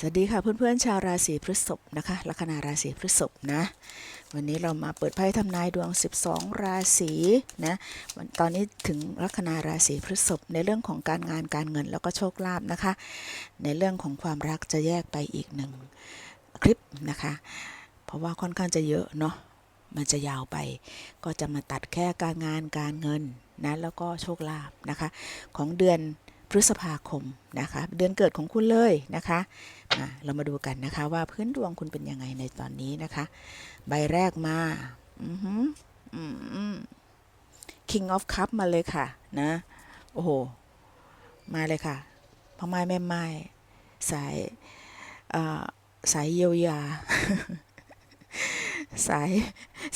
สวัสดีค่ะเพื่อนๆชาวราศีพฤษภนะคะลัคนาราศีพฤษภนะ วันนี้เรามาเปิดไพ่ทำนายดวง 12 ราศีนะตอนนี้ถึงลัคนาราศีพฤษภในเรื่องของการงานการเงินแล้วก็โชคลาภนะคะ ในเรื่องของความรักจะแยกไปอีกหนึ่งคลิปนะคะ เพราะว่าค่อนข้างจะเยอะเนาะมันจะยาวไป ก็จะมาตัดแค่การงานการเงินนะแล้วก็โชคลาภนะคะ ของเดือน พฤษภาคมนะคะ เดือนเกิดของคุณเลยนะคะะเรามาดูกันนะคะว่าพื้นดวงคุณเป็นยังไงในตอนนี้นะคะ ใบแรกมาอือหืออืมอืม King of Cup มาเลยค่ะนะ โอ้โห มาเลยค่ะพ่อไม้แม่ไม้สายสายเยียวยา สาย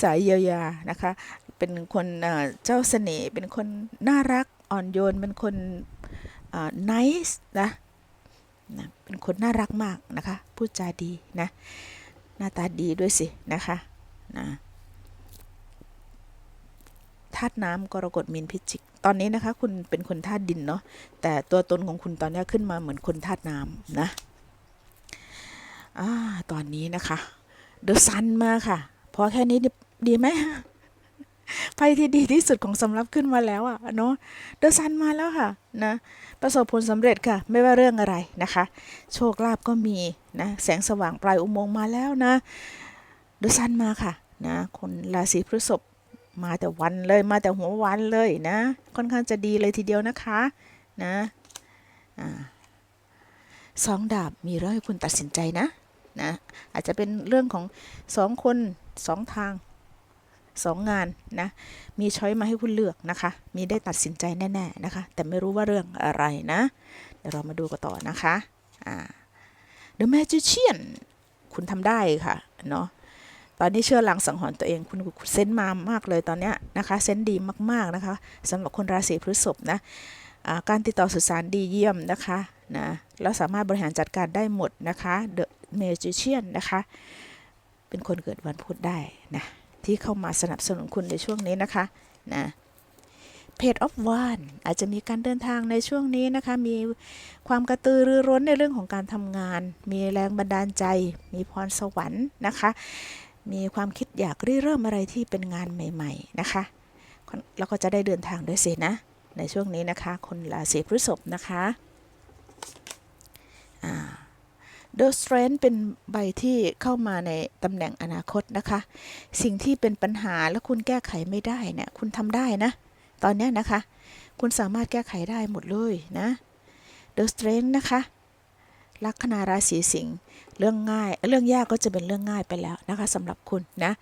สายเยียวยานะคะ เป็นคนเจ้าเสน่ห์เป็นคนน่ารักอ่อนโยนเป็นคน nice นะนะเป็นคนน่ารักมากนะคะพูดจาดีนะหน้าตาดีด้วยสินะคะนะธาตุน้ำกรกฎมีนพิจิก ตอนนี้นะคะ คุณเป็นคนธาตุดินเนาะแต่ตัวตนของคุณตอนนี้ขึ้นมาเหมือนคนธาตุน้ำนะอ่าตอนนี้นะคะเดอะซันมาค่ะ พอแค่นี้ดีไหม ไพ่ที่ดีที่สุดของสำรับขึ้นมาแล้วอะเนาะเดอะซันมาแล้วค่ะนะประสบผลสำเร็จค่ะ ไม่ว่าเรื่องอะไรนะคะ โชคลาภก็มีนะแสงสว่างปลายอุโมงค์มาแล้วนะเดอะซันมาค่ะนะคนราศีพฤษภมาแต่วันเลยมาแต่หัววันเลยนะ ค่อนข้างจะดีเลยทีเดียวนะคะนะอ่าสองดาบมีเรื่องให้คุณตัดสินใจนะนะอาจจะเป็นเรื่องของสองคนสองทาง สองงานนะ มีช้อยมาให้คุณเลือกนะคะ มีได้ตัดสินใจแน่ๆนะคะ แต่ไม่รู้ว่าเรื่องอะไรนะ เดี๋ยวเรามาดูกันต่อนะคะอ่า The Magician คุณทำได้ค่ะเนาะตอนนี้เชื่อหลังสังหรณ์ตัวเองคุณเซนมามากเลยตอนเนี้ยนะคะเซนดีมากๆนะคะสำหรับคนราศีพฤษภนะการติดต่อสื่อสารดีเยี่ยมนะคะนะแล้วสามารถบริหารจัดการได้หมดนะคะ The Magician นะคะ เป็นคนเกิดวันพุธได้นะ ที่เข้ามาสนับสนุนคุณในช่วงนี้นะคะนะเพจออฟวานอาจจะมีการเดินทางในช่วงนี้นะคะ มีความกระตือรือร้นในเรื่องของการทำงาน มีแรงบันดาลใจ มีพรสวรรค์นะคะ มีความคิดอยากริเริ่มอะไรที่เป็นงานใหม่ ๆนะคะ แล้วก็จะได้เดินทางด้วยสินะ ในช่วงนี้นะคะ คนราศีพฤษภนะคะอ่า The Strength เป็นใบที่เข้ามาในตำแหน่งอนาคตนะคะ สิ่งที่เป็นปัญหาและคุณแก้ไขไม่ได้เนี่ยคุณทำได้นะ ตอนนี้นะคะ คุณสามารถแก้ไขได้หมดเลยนะ The Strength นะคะลัคนาราศีสิงห์เรื่องง่าย เรื่องยากก็จะเป็นเรื่องง่ายไปแล้วนะคะสำหรับคุณนะ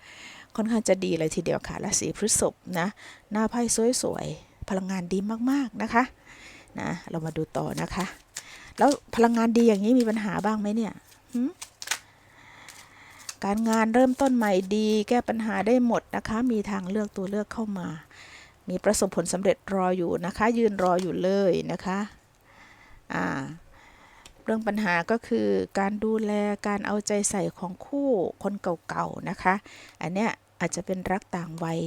ค่อนข้างจะดีเลยทีเดียวค่ะราศีพฤษภนะ หน้าไพ่สวยๆพลังงานดีมากๆนะคะนะเรามาดูต่อนะคะ แล้วพลังงานดีอย่างนี้มีปัญหาบ้างไหมเนี่ยการงานเริ่มต้นใหม่ดี แก้ปัญหาได้หมดนะคะ มีทางเลือกตัวเลือกเข้ามา มีประสบผลสำเร็จรออยู่นะคะ ยืนรออยู่เลยนะคะอ่าเรื่องปัญหาก็คือการดูแลการเอาใจใส่ของคู่คนเก่าๆนะคะ อันเนี้ยอาจจะเป็นรักต่างวัย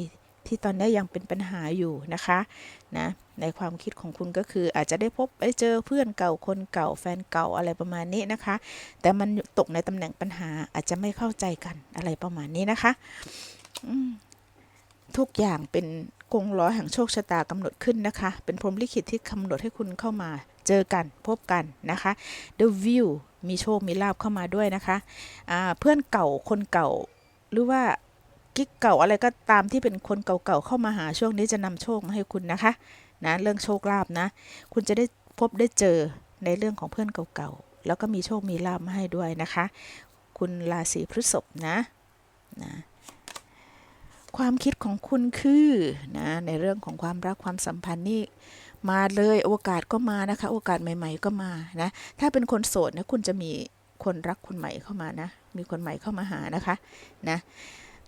ที่ตอนนี้ยังเป็นปัญหาอยู่นะคะนะในความคิดของคุณก็คืออาจจะได้พบไปเจอเพื่อนเก่าคนเก่าแฟนเก่าอะไรประมาณนี้นะคะ แต่มันตกในตำแหน่งปัญหาอาจจะไม่เข้าใจกันอะไรประมาณนี้นะคะทุกอย่างเป็นกงล้อแห่งโชคชะตากำหนดขึ้นนะคะ เป็นพรหมลิขิตที่กำหนดให้คุณเข้ามาเจอกันพบกันนะคะ The View มีโชคมีลาบเข้ามาด้วยนะคะเพื่อนเก่าคนเก่าหรือว่า กิ๊กเก่าอะไรก็ตามที่เป็นคนเก่าๆเข้ามาหาช่วงนี้จะนำโชคมาให้คุณนะคะนะเรื่องโชคลาภนะ คุณจะได้พบได้เจอในเรื่องของเพื่อนเก่าๆแล้วก็มีโชคมีลาภมาให้ด้วยนะคะ คุณราศีพฤษภนะนะความคิดของคุณคือนะในเรื่องของความรักความสัมพันธ์นี่มาเลยโอกาสก็มานะคะ โอกาสใหม่ ๆ ก็มานะ ถ้าเป็นคนโสดนะคุณจะมีคนรักคนใหม่เข้ามานะ มีคนใหม่เข้ามาหานะคะนะ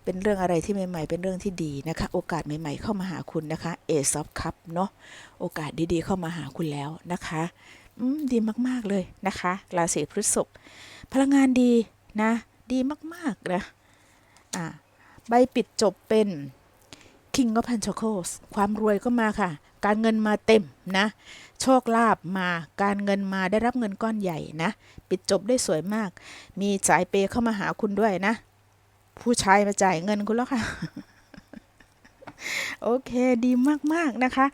เป็นเรื่องอะไรที่ใหม่ๆ เป็นเรื่องที่ดีนะคะ โอกาสใหม่ ๆ เข้ามาหาคุณนะคะเอซอฟคัพเนาะโอกาสดีๆ เข้ามาหาคุณแล้วนะคะอืมดีมากๆเลยนะคะราศีพฤษภพลังงานดีนะ ดีมากๆนะอ่าใบปิดจบเป็น King of Pentacles ความรวยก็มาค่ะ การเงินมาเต็มนะ โชคลาภมา การเงินมาได้รับเงินก้อนใหญ่นะ ปิดจบได้สวยมาก มีสายเปย์เข้ามาหาคุณด้วยนะ ผู้ชายมาจ่ายเงินคุณแล้วค่ะ โอเคดีมากๆนะคะ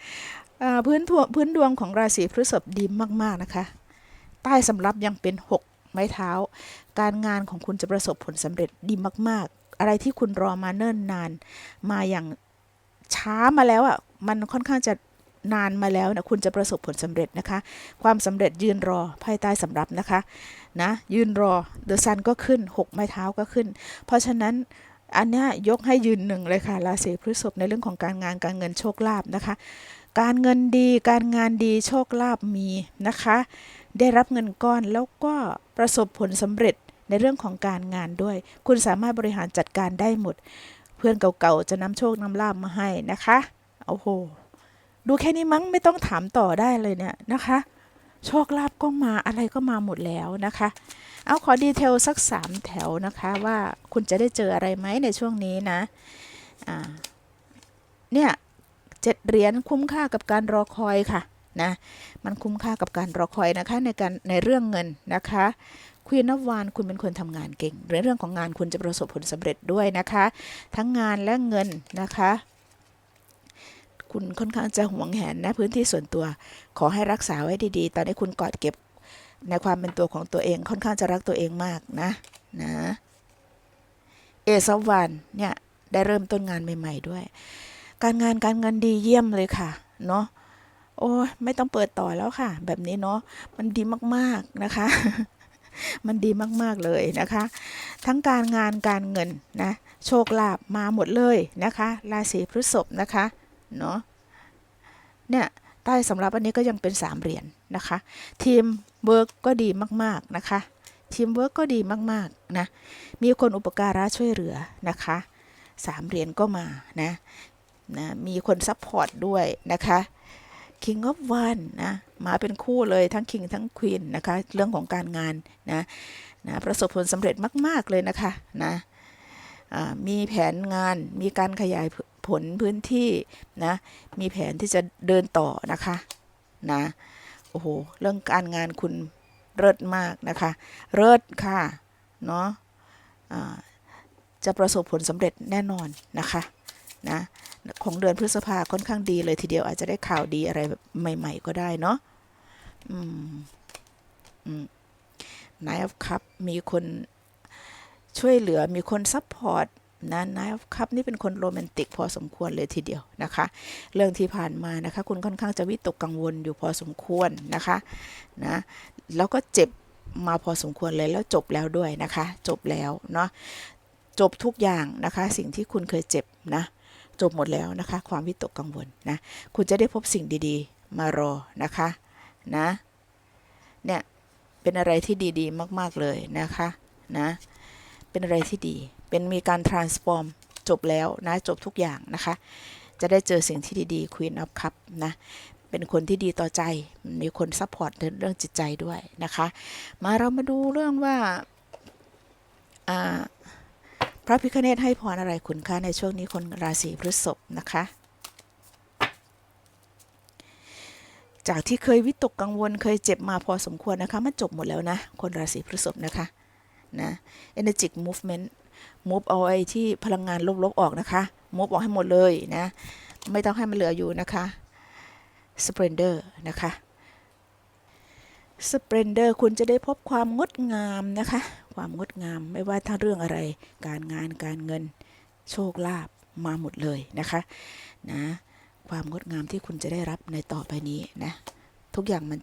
พื้นทวพื้นดวงของราศีพฤษภดีมากๆนะคะ ใต้สำรับยังเป็น 6 ไม้เท้า การงานของคุณจะประสบผลสำเร็จดีมาก ๆ อะไรที่คุณรอมาเนิ่นนาน มาอย่างช้ามาแล้วอะมันค่อนข้างจะ นานมาแล้วนะคุณจะประสบผลสำเร็จนะคะ ความสำเร็จยืนรอภายใต้สำรับนะคะนะยืนรอเดอะซันก็ขึ้น 6 ไม้เท้าก็ขึ้น เพราะฉะนั้นอันนี้ยกให้ยืนหนึ่งเลยค่ะราศีพฤษภในเรื่องของการงานการเงินโชคลาภนะคะ การเงินดีการงานดีโชคลาภมีนะคะ ได้รับเงินก้อนแล้วก็ประสบผลสำเร็จในเรื่องของการงานด้วย คุณสามารถบริหารจัดการได้หมด เพื่อนเก่าๆจะนำโชคนำลาบมาให้นะคะ โอ้โห ดูแค่นี้มั้งไม่ต้องถามต่อได้เลยเนี่ยนะคะ โชคลาภก็มาอะไรก็มาหมดแล้วนะคะ เอาขอดีเทลสักสามแถวนะคะว่าคุณจะได้เจออะไรไหมในช่วงนี้นะอ่าเนี่ยเจ็ดเหรียญคุ้มค่ากับการรอคอยค่ะนะมันคุ้มค่ากับการรอคอยนะคะในการในเรื่องเงินนะคะควีนนวานคุณเป็นคนทำงานเก่งในเรื่องของงานคุณจะประสบผลสำเร็จด้วยนะคะ ทั้งงานและเงินนะคะ คุณค่อนข้างจะหวงแหนนะพื้นที่ส่วนตัว ขอให้รักษาไว้ดีๆ ตอนนี้คุณกอดเก็บในความเป็นตัวของตัวเองค่อนข้างจะรักตัวเองมากนะนะเอซวานเนี่ยได้เริ่มต้นงานใหม่ ๆ ด้วย การงานการเงินดีเยี่ยมเลยค่ะเนาะโอ้ยไม่ต้องเปิดต่อแล้วค่ะ แบบนี้เนาะมันดีมากๆนะคะ มันดีมากๆเลยนะคะ ทั้งการงานการเงินนะโชคลาภมาหมดเลยนะคะ ราศีพฤษภนะคะ เนาะเนี่ยใต้สำหรับอันนี้ก็ยังเป็นสามเหรียญนะคะ ทีมเวิร์กก็ดีมากๆนะคะทีมเวิร์กก็ดีมากๆนะมีคนอุปการะช่วยเหลือนะคะสามเหรียญก็มานะนะมีคนซัพพอร์ตด้วยนะคะ King of One นะมาเป็นคู่เลยทั้ง King ทั้ง Queen นะคะเรื่องของการงานนะนะประสบผลสำเร็จมาก ๆ เลยนะคะนะมีแผนงานมีการขยาย ผลพื้นที่นะ มีแผนที่จะเดินต่อนะคะนะโอ้โหเรื่องการงานคุณเลิศมากนะคะเลิศค่ะเนาะอ่าจะประสบผลสำเร็จแน่นอนนะคะนะของเดือนพฤษภาค่อนข้างดีเลยทีเดียวอาจจะได้ข่าวดีอะไรแบบใหม่ ๆ ก็ได้เนาะอืมอืมนายคัพมีคนช่วยเหลือมีคนซัพพอร์ต นะนายคัพนี่เป็นคนโรแมนติกพอสมควรเลยทีเดียวนะคะ เรื่องที่ผ่านมานะคะ คุณค่อนข้างจะวิตกกังวลอยู่พอสมควรนะคะนะแล้วก็เจ็บมาพอสมควรเลยแล้วจบแล้วด้วยนะคะ จบแล้วเนาะจบทุกอย่างนะคะ สิ่งที่คุณเคยเจ็บนะจบหมดแล้วนะคะ ความวิตกกังวลนะคุณจะได้พบสิ่งดีๆ มารอนะคะนะเนี่ยเป็นอะไรที่ดีๆ มาก ๆเลยนะคะนะเป็นอะไรที่ดี เป็นมีการ transform จบแล้วนะจบทุกอย่างนะคะ จะได้เจอสิ่งที่ดีๆ Queen of Cup นะเป็นคนที่ดีต่อใจ มีคนซัพพอร์ตเรื่องจิตใจด้วยนะคะ มาเรามาดูเรื่องว่าพระพิคเนตให้พรอะไรคุณคะในช่วงนี้คนราศีพฤษภนะคะ จากที่เคยวิตกกังวลเคยเจ็บมาพอสมควรนะคะ มันจบหมดแล้วนะ คนราศีพฤษภนะคะนะ energetic movement move เอาไอ้ที่พลังงานลบๆออกนะคะ move ออกให้หมดเลยนะ ไม่ต้องให้มันเหลืออยู่นะคะ splendor นะคะ splendor คุณจะได้พบความงดงามนะคะ ความงดงามไม่ว่าถ้าเรื่องอะไร การงานการเงินโชคลาภมาหมดเลยนะคะนะความงดงามที่คุณจะได้รับในต่อไปนี้นะทุกอย่างมัน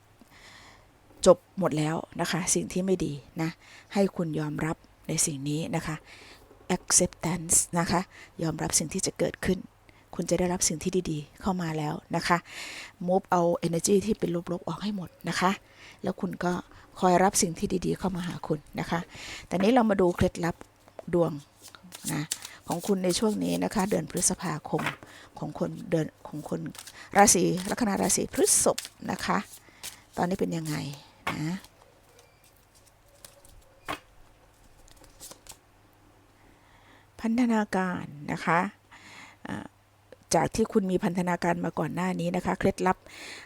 จบหมดแล้วนะคะ สิ่งที่ไม่ดีนะให้คุณยอมรับ ในสิ่งนี้นะคะ acceptance นะคะ ยอมรับสิ่งที่จะเกิดขึ้น คุณจะได้รับสิ่งที่ดีๆ เข้ามาแล้วนะคะ move เอา energy ที่เป็นลบๆ ออกให้หมดนะคะ แล้วคุณก็คอยรับสิ่งที่ดีๆ เข้ามาหาคุณนะคะ แต่นี้เรามาดูเคล็ดลับดวงนะของคุณในช่วงนี้นะคะ เดือนพฤษภาคมของคนเดือนของคนราศีลัคนาราศีพฤษภนะคะ ตอนนี้เป็นยังไงนะ พันธนาการนะคะจากที่คุณมีพันธนาการมาก่อนหน้านี้นะคะ เคล็ดลับ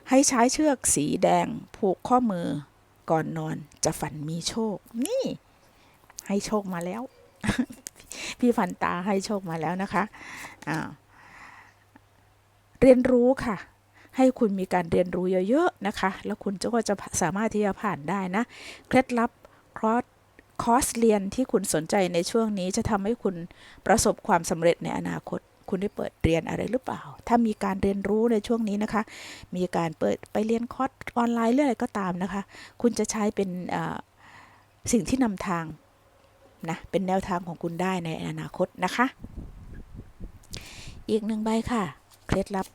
ให้ใช้เชือกสีแดงผูกข้อมือก่อนนอนจะฝันมีโชค นี่ ให้โชคมาแล้ว พี่ฟันตาให้โชคมาแล้วนะคะเรียนรู้ค่ะ ให้คุณมีการเรียนรู้เยอะๆนะคะ แล้วคุณก็จะสามารถที่จะผ่านได้นะ เคล็ดลับคอร์ส คอร์สเรียนที่คุณสนใจในช่วงนี้จะทำให้คุณประสบความสำเร็จในอนาคต คุณได้เปิดเรียนอะไรหรือเปล่า ถ้ามีการเรียนรู้ในช่วงนี้นะคะ มีการเปิดไปเรียนคอร์สออนไลน์เรื่องอะไรก็ตามนะคะ คุณจะใช้เป็นสิ่งที่นำทางนะเป็นแนวทางของคุณได้ในอนาคตนะคะ อีกหนึ่งใบค่ะ เคล็ดลับ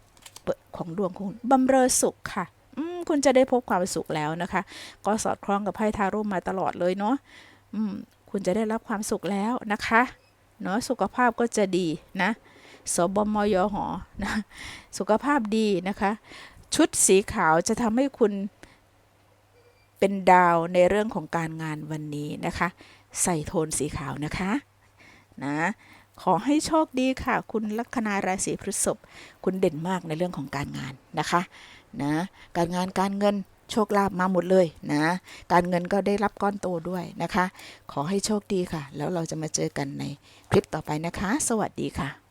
ของดวงคุณบำเรอสุขค่ะคุณจะได้พบความสุขแล้วนะคะ ก็สอดคล้องกับไพ่ทาโร่มาตลอดเลยเนาะ คุณจะได้รับความสุขแล้วนะคะเนาะสุขภาพก็จะดีนะสบมยหอนะสุขภาพดีนะคะ ชุดสีขาวจะทำให้คุณเป็นดาวในเรื่องของการงานวันนี้นะคะ ใส่โทนสีขาวนะคะนะขอให้โชคดีค่ะ คุณลัคนาราศีพฤษภคุณเด่นมากในเรื่องของการงานนะคะนะการงานการเงิน โชคลาภมาหมดเลยนะ การเงินก็ได้รับก้อนโตด้วยนะคะ ขอให้โชคดีค่ะ แล้วเราจะมาเจอกันในคลิปต่อไปนะคะ สวัสดีค่ะ